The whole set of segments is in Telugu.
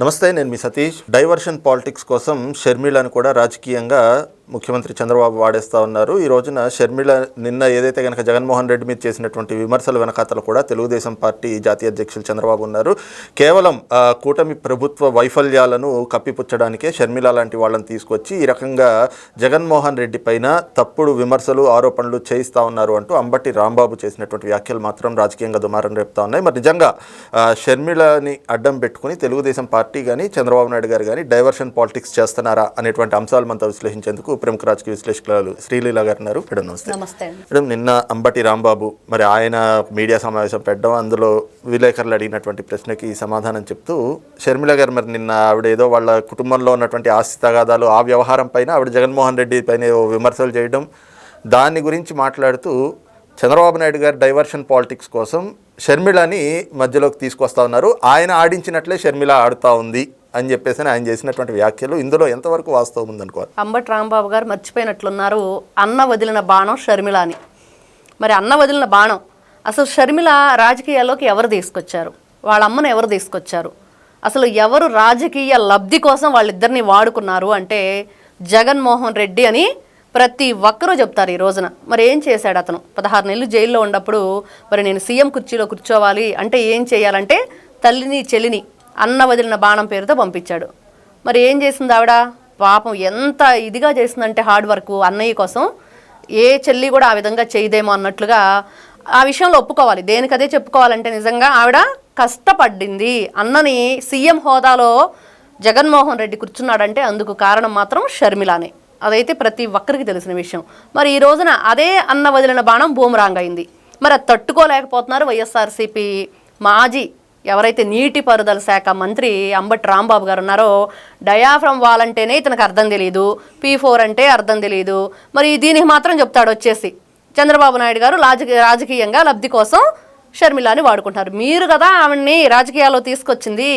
నమస్తే నేను మీ సతీష్. డైవర్షన్ పాలిటిక్స్ కోసం షర్మిలను కూడా రాజకీయంగా ముఖ్యమంత్రి చంద్రబాబు వాడేస్తా ఉన్నారు. ఈ రోజున షర్మిళ నిన్న ఏదైతే కనుక జగన్మోహన్ రెడ్డి మీద చేసినటువంటి విమర్శల వెనకాతలు కూడా తెలుగుదేశం పార్టీ జాతీయ అధ్యక్షులు చంద్రబాబు ఉన్నారు. కేవలం కూటమి ప్రభుత్వ వైఫల్యాలను కప్పిపుచ్చడానికే షర్మిళ లాంటి వాళ్ళని తీసుకొచ్చి ఈ రకంగా జగన్మోహన్ రెడ్డి పైన తప్పుడు విమర్శలు ఆరోపణలు చేయిస్తా ఉన్నారు అంటూ అంబటి రాంబాబు చేసినటువంటి వ్యాఖ్యలు మాత్రం రాజకీయంగా దుమారం రేపుతా ఉన్నాయి. మరి నిజంగా షర్మిళని అడ్డం పెట్టుకుని తెలుగుదేశం పార్టీ కానీ చంద్రబాబు నాయుడు గారు కానీ డైవర్షన్ పాలిటిక్స్ చేస్తున్నారా అనేటువంటి అంశాలు మనతో విశ్లేషించేందుకు ప్రముఖ రాజకీయ విశ్లేషకులు శ్రీలీల గారు ఉన్నారు. మేడం నమస్తే. మేడం నిన్న అంబటి రాంబాబు మరి ఆయన మీడియా సమావేశం పెట్టడం అందులో విలేకరులు అడిగినటువంటి ప్రశ్నకి సమాధానం చెప్తూ షర్మిల గారు మరి నిన్న ఆవిడ ఏదో వాళ్ళ కుటుంబంలో ఉన్నటువంటి ఆస్తి తగాదాలు ఆ వ్యవహారం పైన ఆవిడ జగన్మోహన్ రెడ్డి పైన విమర్శలు చేయడం దాని గురించి మాట్లాడుతూ చంద్రబాబు నాయుడు గారు డైవర్షన్ పాలిటిక్స్ కోసం షర్మిలని మధ్యలోకి తీసుకొస్తా ఉన్నారు. ఆయన ఆడించినట్లే షర్మిల ఆడుతూ ఉంది. అని చెప్పేసి ఆయన చేసినటువంటి వ్యాఖ్యలు ఇందులో ఎంతవరకు వాస్తవం ఉందనుకోవాలి. అంబటి రాంబాబు గారు మర్చిపోయినట్లున్నారు అన్న వదిలిన బాణం షర్మిల అని మరి అన్న వదిలిన బాణం అసలు షర్మిల రాజకీయాల్లోకి ఎవరు తీసుకొచ్చారు? వాళ్ళ అమ్మను ఎవరు తీసుకొచ్చారు? అసలు ఎవరు రాజకీయ లబ్ధి కోసం వాళ్ళిద్దరిని వాడుకున్నారు అంటే జగన్మోహన్ రెడ్డి అని ప్రతి ఒక్కరూ చెప్తారు ఈ రోజున. మరి ఏం చేశాడు అతను? పదహారు నెలలు జైల్లో ఉన్నప్పుడు మరి నేను సీఎం కుర్చీలో కూర్చోవాలి అంటే ఏం చేయాలంటే తల్లిని చెల్లిని అన్న వదిలిన బాణం పేరుతో పంపించాడు. మరి ఏం చేసింది ఆవిడ? పాపం ఎంత ఇదిగా చేసిందంటే హార్డ్ వర్క్ అన్నయ్య కోసం ఏ చెల్లి కూడా ఆ విధంగా చేయదేమో అన్నట్లుగా ఆ విషయంలో ఒప్పుకోవాలి. దేనికదే చెప్పుకోవాలంటే నిజంగా ఆవిడ కష్టపడింది అన్నని సీఎం హోదాలో జగన్మోహన్ రెడ్డి కూర్చున్నాడంటే అందుకు కారణం మాత్రం షర్మిలానే. అదైతే ప్రతి ఒక్కరికి తెలిసిన విషయం. మరి ఈ రోజున అదే అన్న వదిలిన బాణం బూమరాంగ్ అయింది. మరి అది తట్టుకోలేకపోతున్నారు వైఎస్ఆర్సీపీ మాజీ ఎవరైతే నీటిపారుదల శాఖ మంత్రి అంబటి రాంబాబు గారు ఉన్నారో డయాఫ్రమ్ వాల్ అంటేనే ఇతనికి అర్థం తెలియదు పీ ఫోర్ అంటే అర్థం తెలియదు మరి దీనికి మాత్రం చెప్తాడు వచ్చేసి. చంద్రబాబు నాయుడు గారు రాజకీయ రాజకీయంగా లబ్ధి కోసం షర్మిలాని వాడుకుంటారు మీరు కదా ఆవిడ్ని రాజకీయాల్లో తీసుకొచ్చింది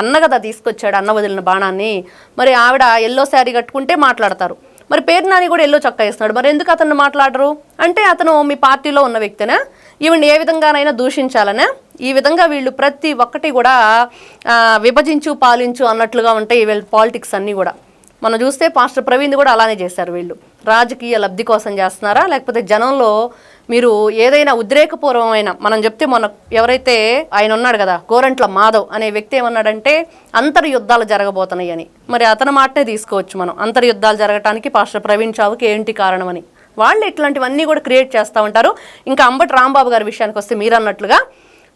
అన్న కదా తీసుకొచ్చాడు అన్న వదిలిన బాణాన్ని. మరి ఆవిడ ఎల్లో శారీ కట్టుకుంటే మాట్లాడతారు. మరి పేరు నాని కూడా ఎల్లో చొక్కా వేస్తున్నాడు. మరి ఎందుకు అతను మాట్లాడరు? అంటే అతను మీ పార్టీలో ఉన్న వ్యక్తినా? ఈవిడ్ని ఏ విధంగానైనా దూషించాలనే? ఈ విధంగా వీళ్ళు ప్రతి ఒక్కటి కూడా విభజించు పాలించు అన్నట్లుగా ఉంటాయి వీళ్ళ పాలిటిక్స్ అన్నీ కూడా. మనం చూస్తే పాస్టర్ ప్రవీణ్ కూడా అలానే చేశారు వీళ్ళు. రాజకీయ లబ్ధి కోసం చేస్తున్నారా? లేకపోతే జనంలో మీరు ఏదైనా ఉద్రేకపూర్వమైన మనం చెప్తే మన ఎవరైతే ఆయన ఉన్నాడు కదా గోరంట్ల మాధవ్ అనే వ్యక్తి ఏమన్నాడంటే అంతర్యుద్ధాలు జరగబోతున్నాయి అని మరి అతని మాటనే తీసుకోవచ్చు మనం. అంతర్యుద్ధాలు జరగటానికి పాస్టర్ ప్రవీణ్ చావుకి ఏంటి కారణమని. వాళ్ళు ఇట్లాంటివన్నీ కూడా క్రియేట్ చేస్తూ ఉంటారు. ఇంకా అంబటి రాంబాబు గారి విషయానికి వస్తే మీరు అన్నట్లుగా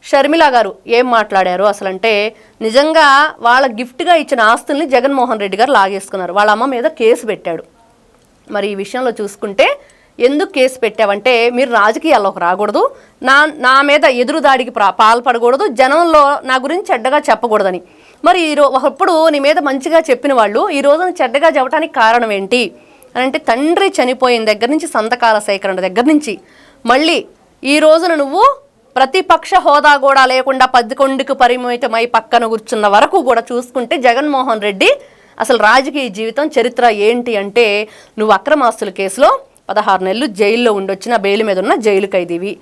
షర్మిల గారు ఏం మాట్లాడారు? అసలు అంటే నిజంగా వాళ్ళ గిఫ్ట్గా ఇచ్చిన ఆస్తుల్ని జగన్మోహన్ రెడ్డి గారు లాగేసుకున్నారు. వాళ్ళ అమ్మ మీద కేసు పెట్టాడు. మరి ఈ విషయంలో చూసుకుంటే ఎందుకు కేసు పెట్టావంటే మీరు రాజకీయాల్లోకి రాకూడదు. నా నా మీద ఎదురుదాడికి ప్రా పాల్పడకూడదు. జనంలో నా గురించి చెడ్డగా చెప్పకూడదని. మరి ఈ ఒకప్పుడు నీ మీద మంచిగా చెప్పిన వాళ్ళు ఈ రోజున చెడ్డగా చెప్పడానికి కారణం ఏంటి? అని అంటే తండ్రి చనిపోయిన దగ్గర నుంచి సంతకాల సేకరణ దగ్గర నుంచి. మళ్ళీ ఈ రోజున నువ్వు ప్రతిపక్ష హోదా కూడా లేకుండా పదకొండుకు పరిమితమై పక్కన కూర్చున్న వరకు కూడా చూసుకుంటే జగన్మోహన్ రెడ్డి అసలు రాజకీయ జీవితం చరిత్ర ఏంటి అంటే నువ్వు అక్రమాస్తుల కేసులో పదహారు నెలలు జైల్లో ఉండొచ్చిన బెయిల్ మీద ఉన్న జైలు ఖైదీవి.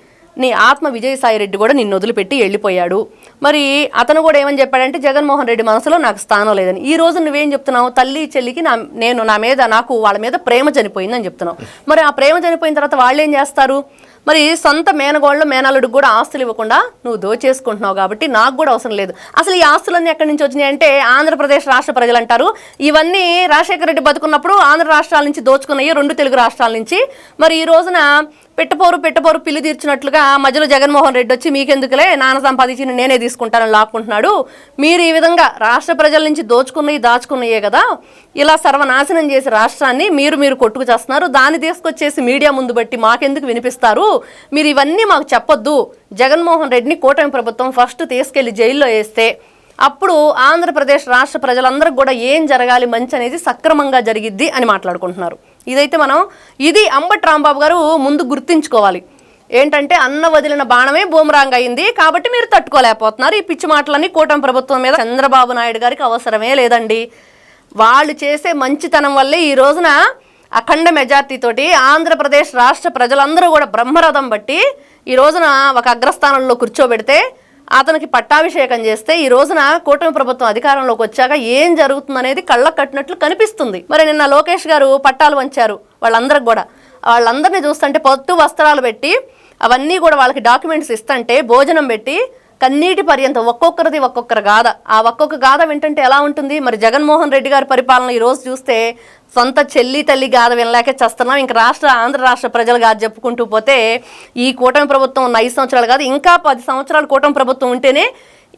నీ ఆత్మ విజయసాయి రెడ్డి కూడా నిన్ను వదిలిపెట్టి వెళ్ళిపోయాడు. మరి అతను కూడా ఏమని చెప్పాడంటే జగన్మోహన్ రెడ్డి మనసులో నాకు స్థానం లేదని. ఈ రోజు నువ్వేం చెప్తున్నావు? తల్లి చెల్లికి నా నేను నా మీద నాకు వాళ్ళ మీద ప్రేమ చనిపోయిందని చెప్తున్నావు. మరి ఆ ప్రేమ చనిపోయిన తర్వాత వాళ్ళు ఏం చేస్తారు? మరి సొంత మేనగోళ్ళు మేనల్లుడికి కూడా ఆస్తులు ఇవ్వకుండా నువ్వు దోచేసుకుంటున్నావు కాబట్టి నాకు కూడా అవసరం లేదు. అసలు ఈ ఆస్తులన్నీ ఎక్కడి నుంచి వచ్చినాయి అంటే ఆంధ్రప్రదేశ్ రాష్ట్ర ప్రజలు అంటారు ఇవన్నీ రాజశేఖర రెడ్డి బతుకున్నప్పుడు ఆంధ్ర రాష్ట్రాల నుంచి దోచుకున్నాయి రెండు తెలుగు రాష్ట్రాల నుంచి. మరి ఈ రోజున పెట్టపోరు పెట్టపోరు పిల్లి తీర్చినట్లుగా మధ్యలో జగన్మోహన్ రెడ్డి వచ్చి మీకెందుకులే నాన్న సంపాదించి నేనే తీసుకుంటానని లాక్కుంటున్నాడు. మీరు ఈ విధంగా రాష్ట్ర ప్రజల నుంచి దోచుకున్నవి దాచుకున్నయే కదా. ఇలా సర్వనాశనం చేసి రాష్ట్రాన్ని మీరు మీరు కొట్టుకు చేస్తున్నారు. దాన్ని తీసుకొచ్చేసి మీడియా ముందు బట్టి మాకెందుకు వినిపిస్తారు? మీరు ఇవన్నీ మాకు చెప్పొద్దు. జగన్మోహన్ రెడ్డిని కూటమి ప్రభుత్వం ఫస్ట్ తీసుకెళ్ళి జైల్లో వేస్తే అప్పుడు ఆంధ్రప్రదేశ్ రాష్ట్ర ప్రజలందరూ కూడా ఏం జరగాలి మంచి అనేది సక్రమంగా జరిగిద్ది అని మాట్లాడుకుంటున్నారు. ఇదైతే మనం ఇది అంబట్ రాంబాబు గారు ముందు గుర్తించుకోవాలి. ఏంటంటే అన్న వదిలిన బాణమే బూమరాంగ్ అయింది కాబట్టి మీరు తట్టుకోలేకపోతున్నారు. ఈ పిచ్చి మాటలన్నీ కూటమి ప్రభుత్వం మీద చంద్రబాబు నాయుడు గారికి అవసరమే లేదండి. వాళ్ళు చేసే మంచితనం వల్లే ఈ రోజున అఖండ మెజార్టీతోటి ఆంధ్రప్రదేశ్ రాష్ట్ర ప్రజలందరూ కూడా బ్రహ్మరథం బట్టి ఈ రోజున ఒక అగ్రస్థానంలో కూర్చోబెడితే అతనికి పట్టాభిషేకం చేస్తే ఈ రోజున కూటమి ప్రభుత్వం అధికారంలోకి వచ్చాక ఏం జరుగుతుందనేది కళ్ళకు కట్టినట్లు కనిపిస్తుంది. మరి నిన్న లోకేష్ గారు పట్టాలు వంచారు వాళ్ళందరికి కూడా. వాళ్ళందరినీ చూస్తుంటే పట్టు వస్త్రాలు పెట్టి అవన్నీ కూడా వాళ్ళకి డాక్యుమెంట్స్ ఇస్తుంటే భోజనం పెట్టి కన్నీటి పర్యంతం ఒక్కొక్కరిది ఒక్కొక్కరు గాథ. ఆ ఒక్కొక్క గాథ వింటుంటే ఎలా ఉంటుంది? మరి జగన్మోహన్ రెడ్డి గారి పరిపాలన ఈరోజు చూస్తే సొంత చెల్లి తల్లి గాథ వినలేక చేస్తున్నాం. ఇంకా రాష్ట్ర ఆంధ్ర రాష్ట్ర ప్రజలు గాథ చెప్పుకుంటూ పోతే ఈ కూటమి ప్రభుత్వం ఉన్న ఐదు సంవత్సరాలు కాదు ఇంకా పది సంవత్సరాలు కూటమి ప్రభుత్వం ఉంటేనే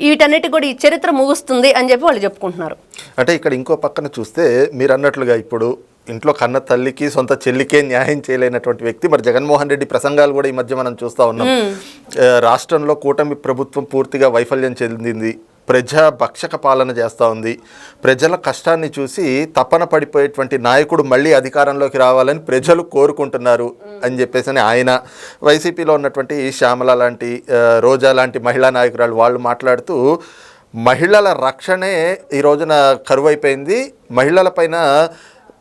వీటన్నిటి కూడా ఈ చరిత్ర ముగుస్తుంది అని చెప్పి వాళ్ళు చెప్పుకుంటున్నారు. అంటే ఇక్కడ ఇంకో పక్కన చూస్తే మీరు అన్నట్లుగా ఇప్పుడు ఇంట్లో కన్న తల్లికి సొంత చెల్లికే న్యాయం చేయలేనటువంటి వ్యక్తి. మరి జగన్మోహన్ రెడ్డి ప్రసంగాలు కూడా ఈ మధ్య మనం చూస్తా ఉన్నాం. రాష్ట్రంలో కూటమి ప్రభుత్వం పూర్తిగా వైఫల్యం చెందింది. ప్రజా భక్షక పాలన చేస్తూ ఉంది. ప్రజల కష్టాన్ని చూసి తపన పడిపోయేటువంటి నాయకుడు మళ్ళీ అధికారంలోకి రావాలని ప్రజలు కోరుకుంటున్నారు అని చెప్పేసి అని ఆయన వైసీపీలో ఉన్నటువంటి శ్యామల లాంటి రోజా లాంటి మహిళా నాయకురాలు వాళ్ళు మాట్లాడుతూ మహిళల రక్షణే ఈ రోజున కరువైపోయింది. మహిళలపైన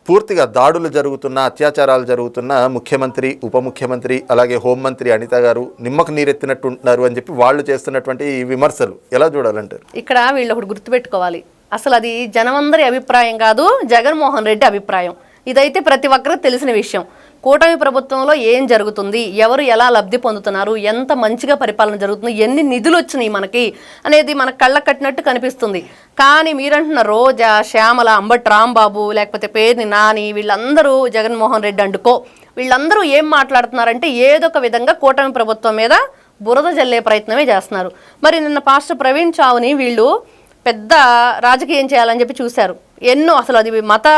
పూర్తిగా దాడులు జరుగుతున్న అత్యాచారాలు జరుగుతున్న ముఖ్యమంత్రి ఉప ముఖ్యమంత్రి అలాగే హోంమంత్రి అనిత గారు నిమ్మకు నీరెత్తినట్టు ఉంటున్నారు అని చెప్పి వాళ్ళు చేస్తున్నటువంటి విమర్శలు. ఎలా చూడాలంటారు? ఇక్కడ వీళ్ళు ఒకటి గుర్తుపెట్టుకోవాలి. అసలు అది జనమందరి అభిప్రాయం కాదు జగన్మోహన్ రెడ్డి అభిప్రాయం. ఇదైతే ప్రతి ఒక్కరికి తెలిసిన విషయం. కూటమి ప్రభుత్వంలో ఏం జరుగుతుంది? ఎవరు ఎలా లబ్ధి పొందుతున్నారు? ఎంత మంచిగా పరిపాలన జరుగుతుంది? ఎన్ని నిధులు వచ్చినాయి మనకి? అనేది మన కళ్ళ కట్టినట్టు కనిపిస్తుంది. కానీ మీరంటున్న రోజా శ్యామల అంబట్ రాంబాబు లేకపోతే పేరుని నాని వీళ్ళందరూ జగన్మోహన్ రెడ్డి అండుకో. వీళ్ళందరూ ఏం మాట్లాడుతున్నారంటే ఏదో ఒక విధంగా కూటమి ప్రభుత్వం మీద బురద జల్లే ప్రయత్నమే చేస్తున్నారు. మరి నిన్న పాస్టర్ ప్రవీణ్ చావుని వీళ్ళు పెద్ద రాజకీయం చేయాలని చెప్పి చూశారు. ఎన్నో అసలు అది మత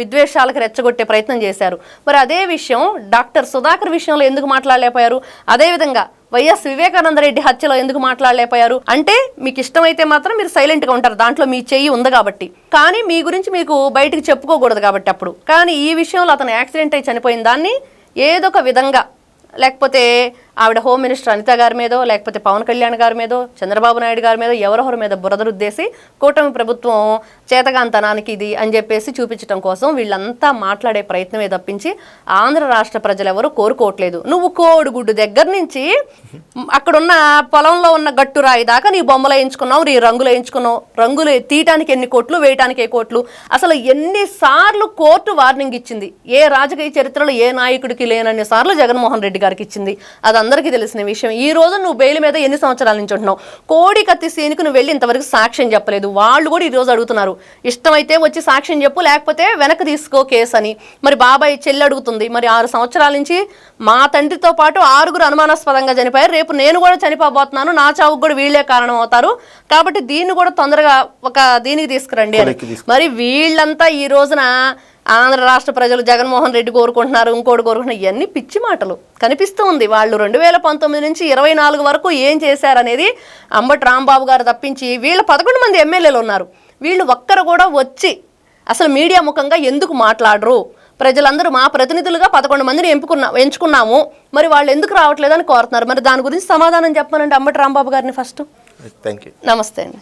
విద్వేషాలకు రెచ్చగొట్టే ప్రయత్నం చేశారు. మరి అదే విషయం డాక్టర్ సుధాకర్ విషయంలో ఎందుకు మాట్లాడలేకపోయారు? అదేవిధంగా వైఎస్ వివేకానంద రెడ్డి హత్యలో ఎందుకు మాట్లాడలేకపోయారు? అంటే మీకు ఇష్టమైతే మాత్రం మీరు సైలెంట్గా ఉంటారు. దాంట్లో మీ చెయ్యి ఉంది కాబట్టి. కానీ మీ గురించి మీకు బయటకు చెప్పుకోకూడదు కాబట్టి అప్పుడు. కానీ ఈ విషయంలో అతను యాక్సిడెంట్ అయి చనిపోయిన దాన్ని ఏదో ఒక విధంగా లేకపోతే ఆవిడ హోమ్ మినిస్టర్ అనిత గారి మీదో లేకపోతే పవన్ కళ్యాణ్ గారి మీదో చంద్రబాబు నాయుడు గారి మీదో ఎవరెవరి మీద బురదరుద్దేసి కూటమి ప్రభుత్వం చేతగాంతనానికి ఇది అని చెప్పేసి చూపించడం కోసం వీళ్ళంతా మాట్లాడే ప్రయత్నమే తప్పించి ఆంధ్ర రాష్ట్ర ప్రజలు కోరుకోవట్లేదు. నువ్వు కోడిగుడ్డు దగ్గర నుంచి అక్కడున్న పొలంలో ఉన్న గట్టు రాయి దాకా నీ బొమ్మలు వేయించుకున్నావు నీ రంగులు వేయించుకున్నావు. రంగులు తీయటానికి ఎన్ని కోట్లు వేయటానికి ఏ కోట్లు? అసలు ఎన్నిసార్లు కోర్టు వార్నింగ్ ఇచ్చింది? ఏ రాజకీయ చరిత్రలో ఏ నాయకుడికి లేనన్ని సార్లు జగన్మోహన్ రెడ్డి గారికి ఇచ్చింది? అది అందరికీ తెలిసిన విషయం ఈ రోజు నువ్వు బెయిల్ మీద ఎన్ని సంవత్సరాల నుంచి ఉంటున్నావు? కోడి కత్తి సీనుకు నువ్వు వెళ్ళి ఇంతవరకు సాక్ష్యం చెప్పలేదు. వాళ్ళు కూడా ఈ రోజు అడుగుతున్నారు. ఇష్టమైతే వచ్చి సాక్ష్యం చెప్పు లేకపోతే వెనక్కి తీసుకో కేసు అని. మరి బాబాయ్ చెల్లి అడుగుతుంది మరి ఆరు సంవత్సరాల నుంచి మా తండ్రితో పాటు ఆరుగురు అనుమానాస్పదంగా చనిపోయారు. రేపు నేను కూడా చనిపోబోతున్నాను. నా చావుకు కూడా వీళ్ళే కారణం అవుతారు కాబట్టి దీన్ని కూడా తొందరగా ఒక దీనికి తీసుకురండి అని. మరి వీళ్ళంతా ఈ రోజున ఆంధ్ర రాష్ట్ర ప్రజలు జగన్మోహన్ రెడ్డి కోరుకుంటున్నారు ఇంకోటి కోరుకుంటున్నారు ఇవన్నీ పిచ్చి మాటలు. కనిపిస్తూ ఉంది వాళ్ళు రెండు వేల పంతొమ్మిది నుంచి ఇరవై నాలుగు వరకు ఏం చేశారనేది అంబటి రాంబాబు గారు తప్పించి వీళ్ళ పదకొండు మంది ఎమ్మెల్యేలు ఉన్నారు. వీళ్ళు ఒక్కరు కూడా వచ్చి అసలు మీడియా ముఖంగా ఎందుకు మాట్లాడరు? ప్రజలందరూ మా ప్రతినిధులుగా పదకొండు మందిని ఎంపుకున్నా ఎంచుకున్నాము. మరి వాళ్ళు ఎందుకు రావట్లేదని కోరుతున్నారు? మరి దాని గురించి సమాధానం చెప్పానంటే అంబటి రాంబాబు గారిని ఫస్ట్. థ్యాంక్ యూ నమస్తే అండి.